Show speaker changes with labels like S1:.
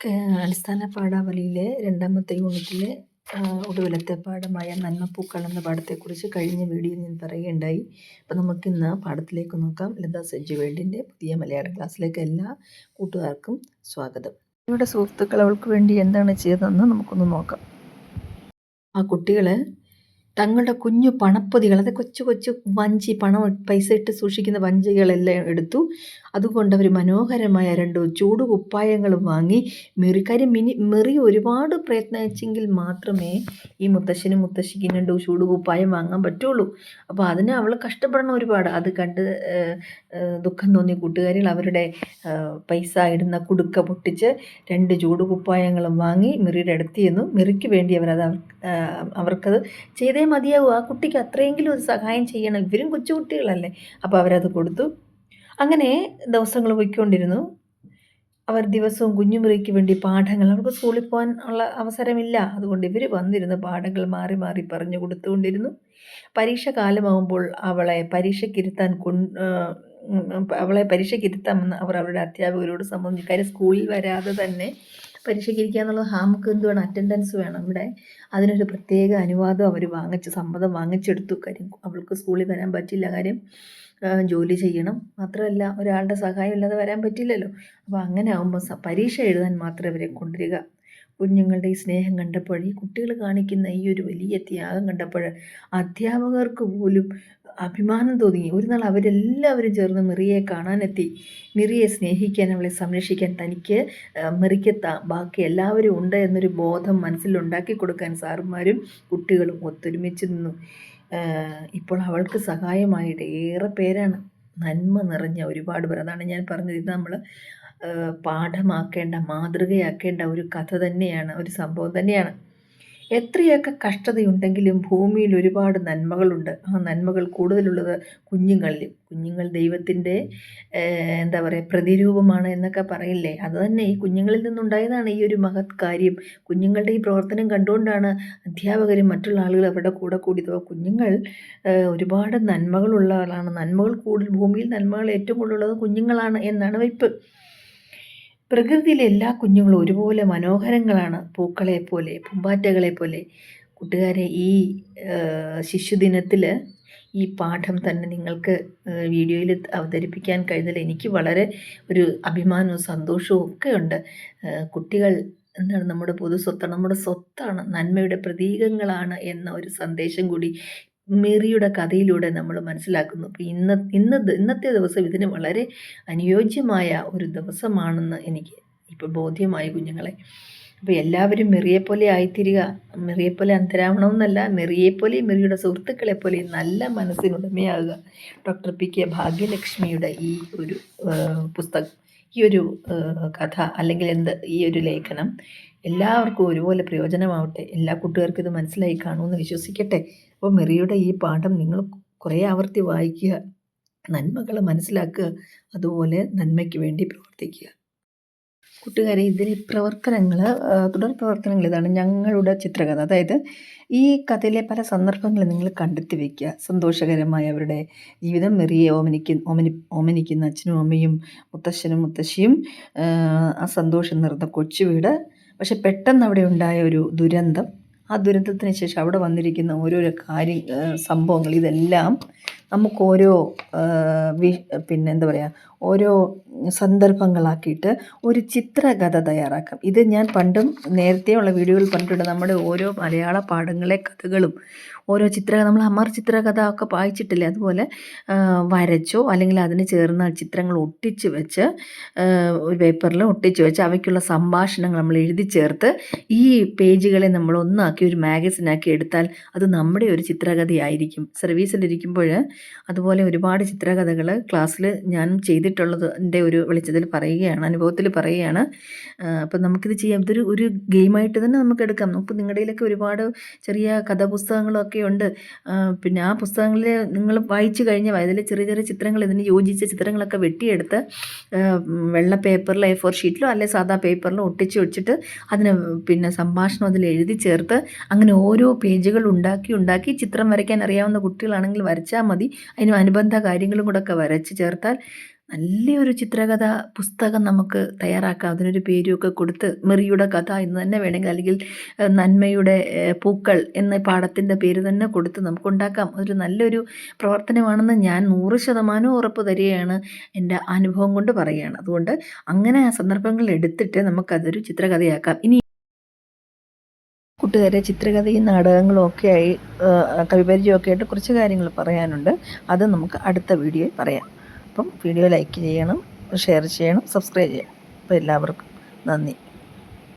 S1: അടിസ്ഥാന പാഠാവലിയിലെ രണ്ടാമത്തെ യൂണിറ്റിലെ ഒടുവിലത്തെ പാഠമായ നന്മപ്പൂക്കൾ എന്ന പാഠത്തെക്കുറിച്ച് കഴിഞ്ഞ വീഡിയോയിൽ ഞാൻ പറയുകയുണ്ടായി. അപ്പോൾ നമുക്കിന്ന് പാഠത്തിലേക്ക് നോക്കാം. ലതാ സജ്ജു വേൾഡിന്റെ പുതിയ മലയാളം ക്ലാസ്സിലേക്ക് എല്ലാ കൂട്ടുകാർക്കും സ്വാഗതം. ഇവിടെ സുഹൃത്തുക്കൾ അവൾക്ക് വേണ്ടി എന്താണ് ചെയ്തതെന്ന് നമുക്കൊന്ന് നോക്കാം. ആ കുട്ടികൾ തങ്ങളുടെ കുഞ്ഞു പണപ്പൊതികൾ അത് കൊച്ചു കൊച്ചു വഞ്ചി പണം പൈസ ഇട്ട് സൂക്ഷിക്കുന്ന വഞ്ചികളെല്ലാം എടുത്തു അതുകൊണ്ട് അവർ മനോഹരമായ രണ്ട് ചൂട് കുപ്പായങ്ങളും വാങ്ങി മെറി കാര്യം മിനി മെറി ഒരുപാട് പ്രയത്നിച്ചെങ്കിൽ മാത്രമേ ഈ മുത്തശ്ശനും മുത്തശ്ശിക്കും രണ്ട് ചൂട് കുപ്പായം വാങ്ങാൻ പറ്റുള്ളൂ. അപ്പോൾ അതിന് അവൾ കഷ്ടപ്പെടണം ഒരുപാട്. അത് കണ്ട് ദുഃഖം തോന്നിയ കൂട്ടുകാരികൾ അവരുടെ പൈസ ഇടുന്ന കുടുക്ക പൊട്ടിച്ച് രണ്ട് ചൂട് കുപ്പായങ്ങളും വാങ്ങി മെറിയുടെ അടുത്ത് ചെന്നു. മെറിക്ക് വേണ്ടി അവരത് അവർക്കത് ചെയ്തേ മതിയാവും. ആ കുട്ടിക്ക് അത്രയെങ്കിലും ഒരു സഹായം ചെയ്യണം. ഇവരും കൊച്ചുകുട്ടികളല്ലേ. അപ്പോൾ അവരത് കൊടുത്തു. അങ്ങനെ ദിവസങ്ങൾ പോയിക്കൊണ്ടിരുന്നു. അവർ ദിവസവും കുഞ്ഞുമുറിക്ക് വേണ്ടി പാഠങ്ങൾ അവർക്ക് സ്കൂളിൽ പോകാൻ ഉള്ള അവസരമില്ല. അതുകൊണ്ട് ഇവർ വന്നിരുന്ന് പാഠങ്ങൾ മാറി മാറി പറഞ്ഞു കൊടുത്തുകൊണ്ടിരുന്നു. പരീക്ഷ കാലമാകുമ്പോൾ അവളെ പരീക്ഷയ്ക്കിരുത്താൻ കൊ അവളെ പരീക്ഷയ്ക്കിരുത്താമെന്ന് അവർ അവരുടെ അധ്യാപകരോട് സംബന്ധിച്ചു കാര്യം സ്കൂളിൽ വരാതെ തന്നെ പരീക്ഷയ്ക്ക് ഇരിക്കുക എന്നുള്ളത് ഹാമുക്ക് എന്ത് വേണം അറ്റൻഡൻസ് വേണം ഇവിടെ. അതിനൊരു പ്രത്യേക അനുവാദം അവർ വാങ്ങിച്ച് സമ്മതം വാങ്ങിച്ചെടുത്തു. കാര്യം അവൾക്ക് സ്കൂളിൽ വരാൻ പറ്റില്ല കാര്യം ജോലി ചെയ്യണം. മാത്രമല്ല ഒരാളുടെ സഹായം ഇല്ലാതെ വരാൻ പറ്റില്ലല്ലോ. അപ്പോൾ അങ്ങനെ ആകുമ്പോൾ പരീക്ഷ എഴുതാൻ മാത്രമേ അവരെ കൊണ്ടുവരിക. കുഞ്ഞുങ്ങളുടെ ഈ സ്നേഹം കണ്ടപ്പോൾ ഈ കുട്ടികൾ കാണിക്കുന്ന ഈ ഒരു വലിയ ത്യാഗം കണ്ടപ്പോൾ അധ്യാപകർക്ക് പോലും അഭിമാനം തോന്നി. ഒരു നാൾ അവരെല്ലാവരും ചേർന്ന് മിറിയെ കാണാനെത്തി. മിറിയെ സ്നേഹിക്കാൻ അവളെ സംരക്ഷിക്കാൻ തനിക്ക് മെറിക്കത്ത ബാക്കി എല്ലാവരും ഉണ്ട് എന്നൊരു ബോധം മനസ്സിലുണ്ടാക്കി കൊടുക്കാൻ സാറുമാരും കുട്ടികളും ഒത്തൊരുമിച്ച് നിന്നു. ഇപ്പോൾ അവൾക്ക് സഹായമായിട്ട് ഏറെ പേരാണ്. നന്മ നിറഞ്ഞ ഒരുപാട് പേർ. അതാണ് ഞാൻ പറഞ്ഞത്. ഇത് നമ്മൾ പാഠമാക്കേണ്ട മാതൃകയാക്കേണ്ട ഒരു കഥ തന്നെയാണ് ഒരു സംഭവം തന്നെയാണ്. എത്രയൊക്കെ കഷ്ടതയുണ്ടെങ്കിലും ഭൂമിയിൽ ഒരുപാട് നന്മകളുണ്ട്. ആ നന്മകൾ കൂടുതലുള്ളത് കുഞ്ഞുങ്ങളിലും. കുഞ്ഞുങ്ങൾ ദൈവത്തിന്റെ എന്താ പറയുക പ്രതിരൂപമാണ് എന്നൊക്കെ പറയില്ലേ? അത് തന്നെ ഈ കുഞ്ഞുങ്ങളിൽ നിന്നുണ്ടായതാണ് ഈ ഒരു മഹത് കാര്യം. കുഞ്ഞുങ്ങളുടെ ഈ പ്രവർത്തനം കണ്ടുകൊണ്ടാണ് അധ്യാപകരും മറ്റുള്ള ആളുകൾ അവരുടെ കൂടെ കൂടിയത്. കുഞ്ഞുങ്ങൾ ഒരുപാട് നന്മകളുള്ള ആളാണ്. നന്മകൾ കൂടുതൽ ഭൂമിയിൽ നന്മകൾ ഏറ്റവും കൂടുതലുള്ളത് കുഞ്ഞുങ്ങളാണ് എന്നാണ് വയ്പ്പ്. പ്രകൃതിയിലെ എല്ലാ കുഞ്ഞുങ്ങളും ഒരുപോലെ മനോഹരങ്ങളാണ് പൂക്കളെ പോലെ പൂമ്പാറ്റകളെ പോലെ കൂട്ടുകാരെ ഈ ശിശുദിനത്തിൽ ഈ പാഠം തന്നെ നിങ്ങൾക്ക് വീഡിയോയിൽ അവതരിപ്പിക്കാൻ കഴിഞ്ഞതിൽ എനിക്ക് വളരെ ഒരു അഭിമാനവും സന്തോഷവും ഒക്കെ ഉണ്ട്. കുട്ടികൾ എന്താണ് നമ്മുടെ പൊതു സ്വത്താണ് നമ്മുടെ സ്വത്താണ് നന്മയുടെ പ്രതീകങ്ങളാണ് എന്ന ഒരു സന്ദേശം കൂടി മേറിയുടെ കഥയിലൂടെ നമ്മൾ മനസ്സിലാക്കുന്നു. അപ്പോൾ ഇന്ന ഇന്ന് ഇന്നത്തെ ദിവസം ഇതിന് വളരെ അനുയോജ്യമായ ഒരു ദിവസമാണെന്ന് എനിക്ക് ഇപ്പോൾ ബോധ്യമായി കുഞ്ഞുങ്ങളെ. അപ്പോൾ എല്ലാവരും മെറിയെപ്പോലെ ആയിത്തീരുക. മെറിയെപ്പോലെ അന്തരാവണമെന്നല്ല മെറിയെപ്പോലെയും മെറിയുടെ സുഹൃത്തുക്കളെ പോലെ നല്ല മനസ്സിനുടമയാകുക. ഡോക്ടർ പി കെ ഭാഗ്യലക്ഷ്മിയുടെ ഈ ഒരു പുസ്തകം ഈ ഒരു കഥ അല്ലെങ്കിൽ എന്ത് ഈ ഒരു ലേഖനം എല്ലാവർക്കും ഒരുപോലെ പ്രയോജനമാവട്ടെ. എല്ലാ കുട്ടികൾക്കും ഇത് മനസ്സിലായി കാണുമെന്ന് വിശ്വസിക്കട്ടെ. അപ്പോൾ മെറിയുടെ ഈ പാഠം നിങ്ങൾ കുറേ ആവർത്തി വായിക്കുക നന്മകൾ മനസ്സിലാക്കുക അതുപോലെ നന്മയ്ക്ക് വേണ്ടി പ്രവർത്തിക്കുക. കൂട്ടുകാരെ ഇതിലെ പ്രവർത്തനങ്ങൾ തുടർ പ്രവർത്തനങ്ങൾ ഇതാണ് ഞങ്ങളുടെ ചിത്രകഥ. അതായത് ഈ കഥയിലെ പല സന്ദർഭങ്ങൾ നിങ്ങൾ കണ്ടെത്തി വയ്ക്കുക സന്തോഷകരമായ അവരുടെ ജീവിതം മെറിയെ ഓമനിക്ക് ഓമനി ഓമനിക്കുന്ന അച്ഛനും അമ്മയും മുത്തശ്ശനും മുത്തശ്ശിയും ആ സന്തോഷം നിറഞ്ഞ കൊച്ചുവീട് പക്ഷെ പെട്ടെന്ന് അവിടെ ഉണ്ടായ ഒരു ദുരന്തം. ആ ദുരന്തത്തിന് ശേഷം അവിടെ വന്നിരിക്കുന്ന ഓരോരോ കാര്യ സംഭവങ്ങൾ ഇതെല്ലാം നമുക്ക് ഓരോ പിന്നെ എന്താ പറയുക ഓരോ സന്ദർഭങ്ങളാക്കിയിട്ട് ഒരു ചിത്രകഥ തയ്യാറാക്കാം. ഇത് ഞാൻ പണ്ടും നേരത്തെയുള്ള വീഡിയോയിൽ പറഞ്ഞിട്ടുണ്ട്. നമ്മുടെ ഓരോ മലയാള പാഠങ്ങളെ കഥകളും ഓരോ ചിത്രകഥ നമ്മൾ അമർ ചിത്രകഥ ഒക്കെ വായിച്ചിട്ടില്ലേ? അതുപോലെ വരച്ചോ അല്ലെങ്കിൽ അതിന് ചേർന്ന ചിത്രങ്ങൾ ഒട്ടിച്ച് വെച്ച് ഒരു പേപ്പറിൽ ഒട്ടിച്ച് വെച്ച് അവയ്ക്കുള്ള സംഭാഷണങ്ങൾ നമ്മൾ എഴുതി ചേർത്ത് ഈ പേജുകളെ നമ്മൾ ഒന്നാക്കി ഒരു മാഗസിനാക്കി എടുത്താൽ അത് നമ്മുടെ ഒരു ചിത്രകഥയായിരിക്കും. സർവീസിലിരിക്കുമ്പോൾ അതുപോലെ ഒരുപാട് ചിത്രകഥകൾ ക്ലാസ്സിൽ ഞാൻ ചെയ്തിട്ടുള്ളതിന്റെ ഒരു വെളിച്ചത്തിൽ പറയുകയാണ് അനുഭവത്തിൽ പറയുകയാണ്. അപ്പം നമുക്കിത് ചെയ്യാം. ഇതൊരു ഒരു ഗെയിമായിട്ട് തന്നെ നമുക്ക് എടുക്കാം. നമുക്ക് നിങ്ങളുടെ ഒരുപാട് ചെറിയ കഥാപുസ്തകങ്ങളൊക്കെ ഉണ്ട്. പിന്നെ ആ പുസ്തകങ്ങളിൽ നിങ്ങൾ വായിച്ചു കഴിഞ്ഞ അതിൽ ചെറിയ ചെറിയ ചിത്രങ്ങൾ ഇതിന് യോജിച്ച ചിത്രങ്ങളൊക്കെ വെട്ടിയെടുത്ത് വെള്ള പേപ്പറിൽ എ ഫോർ ഷീറ്റിലോ അല്ലെങ്കിൽ സാധാ പേപ്പറിലോ ഒട്ടിച്ച് വെച്ചിട്ട് അതിന് പിന്നെ സംഭാഷണം അതിൽ എഴുതി ചേർത്ത് അങ്ങനെ ഓരോ പേജുകൾ ഉണ്ടാക്കി ഉണ്ടാക്കി ചിത്രം വരയ്ക്കാൻ അറിയാവുന്ന കുട്ടികളാണെങ്കിൽ വരച്ചാൽ മതി. അതിന് അനുബന്ധ കാര്യങ്ങളും കൂടെ ഒക്കെ വരച്ച് ചേർത്താൽ നല്ലൊരു ചിത്രകഥ പുസ്തകം നമുക്ക് തയ്യാറാക്കാം. അതിനൊരു പേരുമൊക്കെ കൊടുത്ത് മെറിയുടെ കഥ എന്ന് തന്നെ വേണമെങ്കിൽ അല്ലെങ്കിൽ നന്മയുടെ പൂക്കൾ എന്ന പാഠത്തിന്റെ പേര് തന്നെ കൊടുത്ത് നമുക്കുണ്ടാക്കാം അതൊരു നല്ലൊരു പ്രവർത്തനമാണെന്ന് ഞാൻ നൂറ് ശതമാനം ഉറപ്പ് തരികയാണ് എന്റെ അനുഭവം കൊണ്ട് പറയുകയാണ്. അതുകൊണ്ട് അങ്ങനെ ആ സന്ദർഭങ്ങൾ എടുത്തിട്ട് നമുക്കതൊരു ചിത്രകഥയാക്കാം. ഇനി കൂട്ടുകാരെ ചിത്രകഥയും നാടകങ്ങളും ഒക്കെ ആയി കവിപരിചയമൊക്കെ ആയിട്ട് കുറച്ച് കാര്യങ്ങൾ പറയാനുണ്ട്. അത് നമുക്ക് അടുത്ത വീഡിയോയിൽ പറയാം. അപ്പം വീഡിയോ ലൈക്ക് ചെയ്യണം ഷെയർ ചെയ്യണം സബ്സ്ക്രൈബ് ചെയ്യണം. അപ്പോൾ എല്ലാവർക്കും നന്ദി.